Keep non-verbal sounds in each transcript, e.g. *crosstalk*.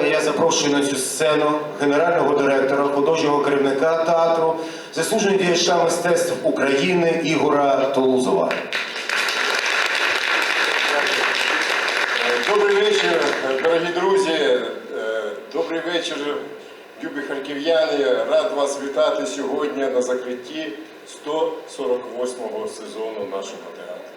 Я запрошую на цю сцену генерального директора, художнього керівника театру, заслуженого діяча мистецтв України Ігора Толузова. Добрий вечір, дорогі друзі. Е, Добрий вечір, любі харків'яни. Рад вас вітати сьогодні на закритті 148-го сезону нашого театру.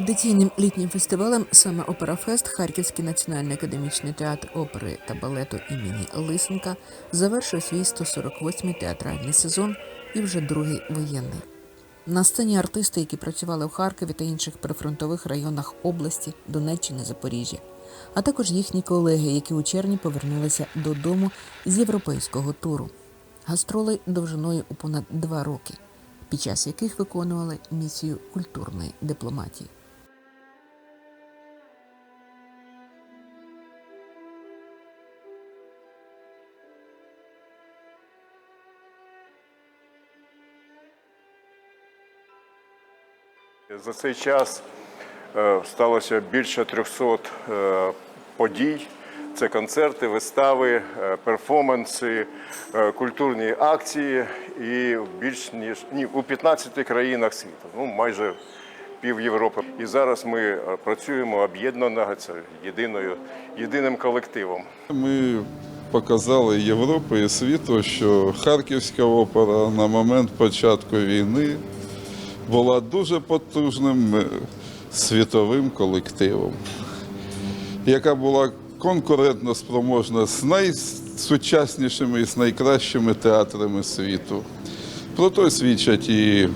Традиційним літнім фестивалем саме Операфест Харківський національний академічний театр опери та балету імені Лисенка завершив свій 148-й театральний сезон і вже другий воєнний. На сцені артисти, які працювали в Харкові та інших прифронтових районах області, Донеччини, Запоріжжя, а також їхні колеги, які у червні повернулися додому з європейського туру. Гастроли довжиною у понад два роки, під час яких виконували місію культурної дипломатії. За цей час е, сталося більше 300 е, подій. Це концерти, вистави, е, перформанси, культурні акції і більш ніж ні, у 15 країнах світу, ну майже пів Європи. І зараз ми працюємо об'єднано це єдиною єдиним колективом. Ми показали Європі і світу, що Харківська опера на момент початку війни була дуже потужним е, світовим колективом, яка була конкурентно спроможна з найсучаснішими і з найкращими театрами світу. Про то свідчать і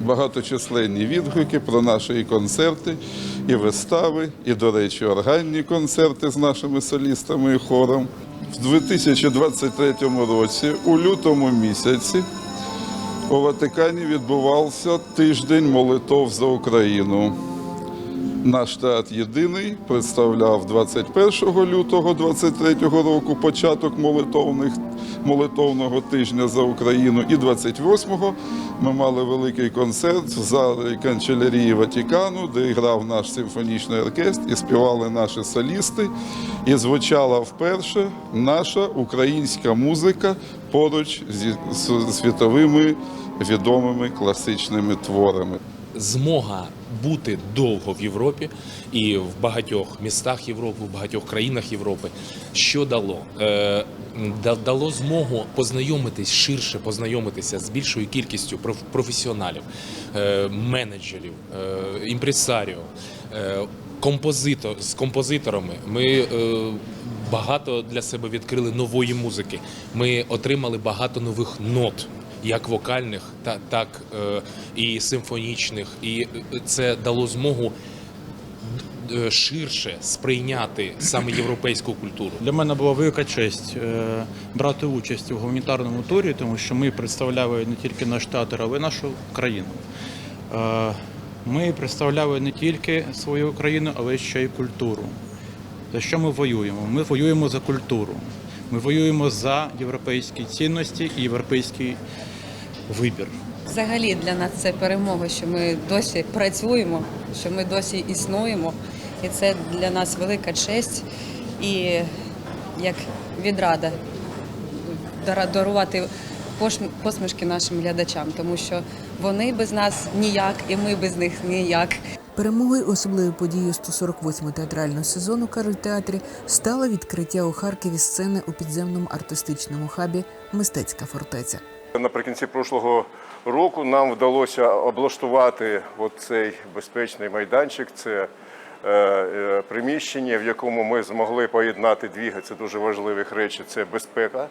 багаточисленні відгуки про наші концерти, і вистави, і, до речі, органні концерти з нашими солістами і хором. В 2023 році, у лютому місяці, у Ватикані відбувався тиждень молитов за Україну. Наш театр єдиний представляв 21 лютого 23 року початок молитовних, молитовного тижня за Україну. І 28-го ми мали великий концерт в залі канцелярії Ватикану, де грав наш симфонічний оркестр і співали наші солісти. І звучала вперше наша українська музика поруч зі світовими відомими класичними творами. змога бути довго в Європі і в багатьох містах Європи, в багатьох країнах Європи. Що дало? Е, дало змогу познайомитись ширше, познайомитися з більшою кількістю проф- професіоналів, е, менеджерів, е, імпресаріо, композитор з композиторами. Ми багато для себе відкрили нової музики. Ми отримали багато нових нот як вокальних, та так е, і симфонічних, і е, це дало змогу е, ширше сприйняти саме європейську культуру. Для мене була велика честь брати участь у гуманітарному турі, тому що ми представляли не тільки наш театр, але й нашу країну. Ми представляли не тільки свою країну, але ще й культуру. За що ми воюємо? Ми воюємо за культуру. Ми воюємо за європейські цінності і європейський вибір. Взагалі для нас це перемога, що ми досі працюємо, що ми досі існуємо. І це для нас велика честь і як відрада дарувати посмішки нашим глядачам, тому що вони без нас ніяк, і ми без них ніяк. Перемогою особливою подією 148-го театрального сезону кажуть театрі стало відкриття у Харкові сцени у підземному артистичному хабі Мистецька фортеця. Наприкінці прошлого року нам вдалося облаштувати цей безпечний майданчик. Це е, е, приміщення, в якому ми змогли поєднати дві це дуже важливих речі: це безпека.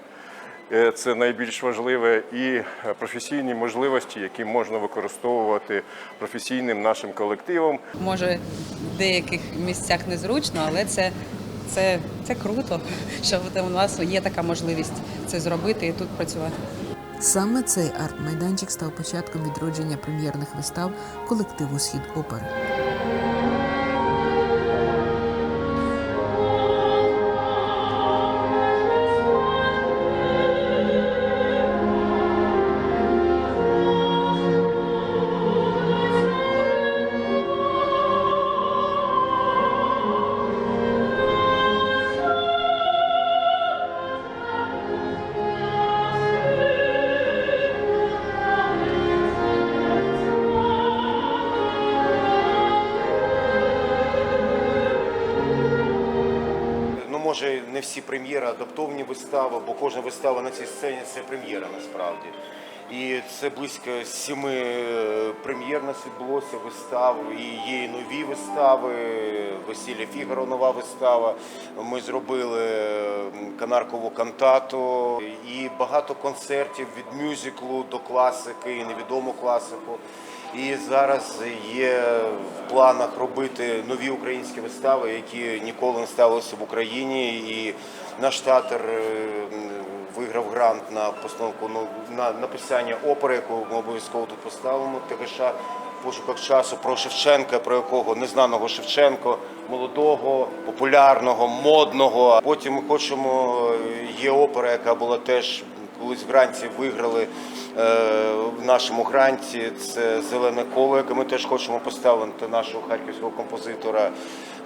е, Це найбільш важливе і професійні можливості, які можна використовувати професійним нашим колективом. Може, в деяких місцях незручно, але це, це, це круто, *laughs* що у нас є така можливість це зробити і тут працювати. Саме цей арт-майданчик став початком відродження прем'єрних вистав колективу Схід опери. Може, не всі прем'єри, адаптовні вистави, бо кожна вистава на цій сцені це прем'єра насправді. І це близько сіми е, прем'єр нас відбулося вистав, і є і нові вистави, Весілля Фігаро, нова вистава. Ми зробили канаркову кантату і багато концертів від мюзиклу до класики, і невідому класику. І зараз є в планах робити нові українські вистави, які ніколи не ставилися в Україні. І наш театр е, виграв грант на постановку ну, на написання опери, яку ми обов'язково тут поставимо. ТГШ пошуках часу про Шевченка, про якого незнаного Шевченко, молодого, популярного, модного. Потім ми хочемо. е, Є опера, яка була теж колись в гранті виграли е, в нашому гранті. Це зелене коло, яке ми теж хочемо поставити нашого харківського композитора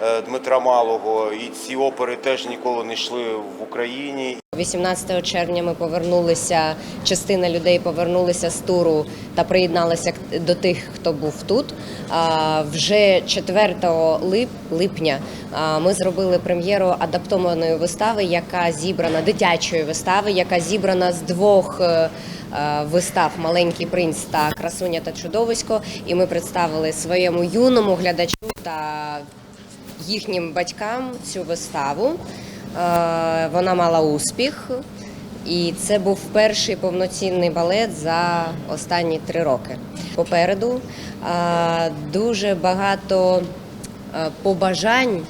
е, Дмитра Малого. І ці опери теж ніколи не йшли в Україні. 18 червня ми повернулися. Частина людей повернулися з туру та приєдналися до тих, хто був тут. Вже 4 липня ми зробили прем'єру адаптованої вистави, яка зібрана дитячої вистави, яка зібрана з двох. е, е, Вистав Маленький принц та Красуня та чудовисько, і ми представили своєму юному глядачу та їхнім батькам цю виставу. Е, Вона мала успіх, і це був перший повноцінний балет за останні три роки. Попереду е, дуже багато е, побажань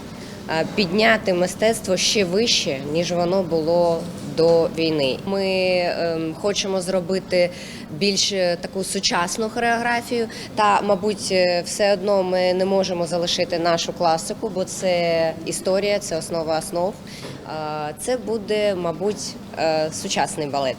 підняти мистецтво ще вище, ніж воно було до війни. Ми ем, хочемо зробити більш таку сучасну хореографію. Та, мабуть, все одно ми не можемо залишити нашу класику, бо це історія, це основа основ. Це буде, мабуть, е, сучасний балет.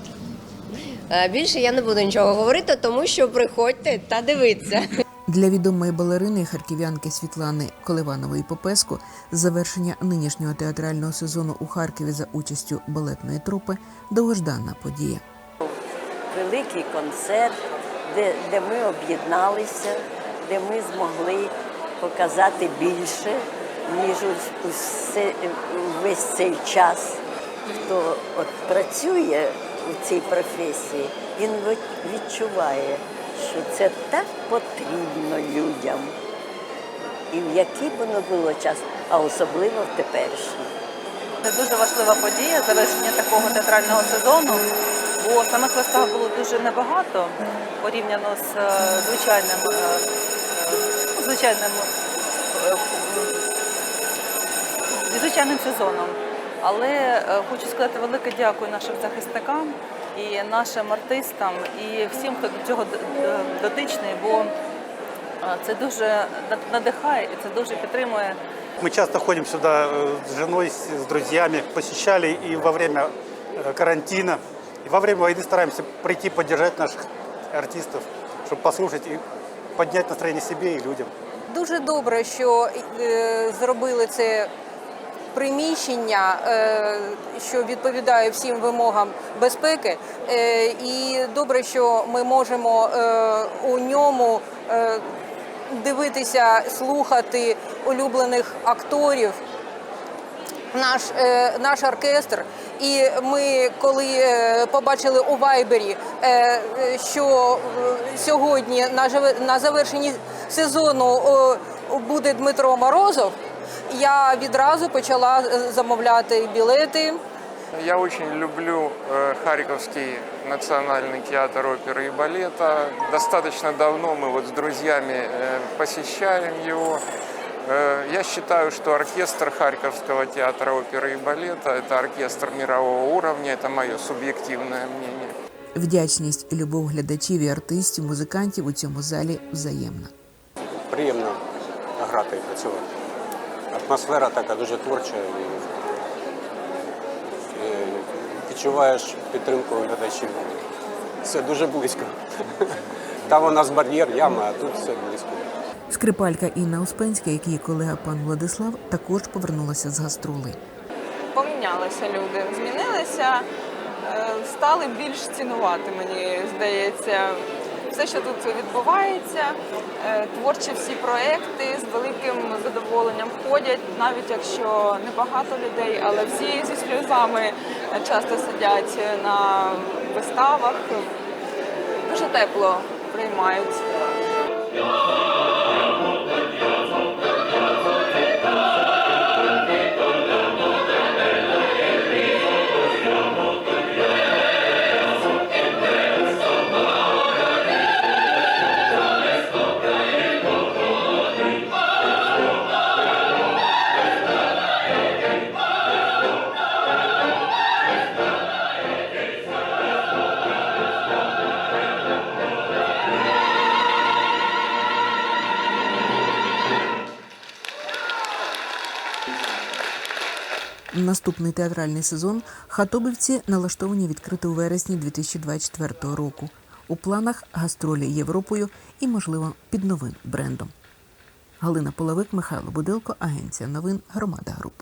Е, Більше я не буду нічого говорити, тому що приходьте та дивіться. Для відомої балерини харків'янки Світлани Коливанової Попеску завершення нинішнього театрального сезону у Харкові за участю балетної трупи довгожданна подія. великий концерт, де, де ми об'єдналися, де ми змогли показати більше, ніж ус- усе, весь цей час. Хто от працює у цій професії, він відчуває, що це так потрібно людям. І в який б воно було час, а особливо в теперішній. Це дуже важлива подія завершення такого театрального сезону, бо самих вистав було дуже небагато порівняно з е, звичайним, е, е, звичайним, е, зі звичайним сезоном. Але е, хочу сказати велике дякую нашим захисникам і нашим артистам, і всім, хто до цього д- д- дотичний, бо е, це дуже надихає і це дуже підтримує Мы часто ходим сюда э, с женой, с с друзьями, посещали и во время э, карантина, и во время войны стараемся прийти поддержать наших артистов, чтобы послушать и поднять настроение себе и людям. Дуже добре, що е, зробили це приміщення, е, що відповідає всім вимогам безпеки. Е, і добре, що ми можемо е, у ньому дивитися, слухати улюблених акторів, наш, наш оркестр. І ми, коли побачили у Вайбері, що сьогодні на, на завершенні сезону буде Дмитро Морозов, я відразу почала е, замовляти білети. Я очень люблю э, Харьковский национальный театр оперы и балета. Достаточно давно мы вот с друзьями э, посещаем его. Э, я считаю, что оркестр Харьковского театра оперы и балета – это оркестр мирового уровня, это мое субъективное мнение. Вдячність і любов глядачів і артистів, музикантів у цьому залі взаємна. приємно грати і працювати. Атмосфера така дуже творча і, і відчуваєш підтримку глядачів. Все дуже близько. *laughs* Там у нас бар'єр, яма, а тут все близько. Скрипалька Інна Успенська, як її колега пан Владислав, також повернулася з гастролей. помінялися люди, змінилися, е, стали більш цінувати, мені здається, все, що тут відбувається, Е, творчі всі проекти з великим задоволенням ходять, навіть якщо небагато людей, але всі зі сльозами часто сидять на виставах, дуже тепло приймають. Наступний театральний сезон хатобівці налаштовані відкрити у вересні 2024 року. У планах гастролі Європою і, можливо, під новим брендом. Галина Половик, Михайло Будилко, Агенція новин Громада Груп.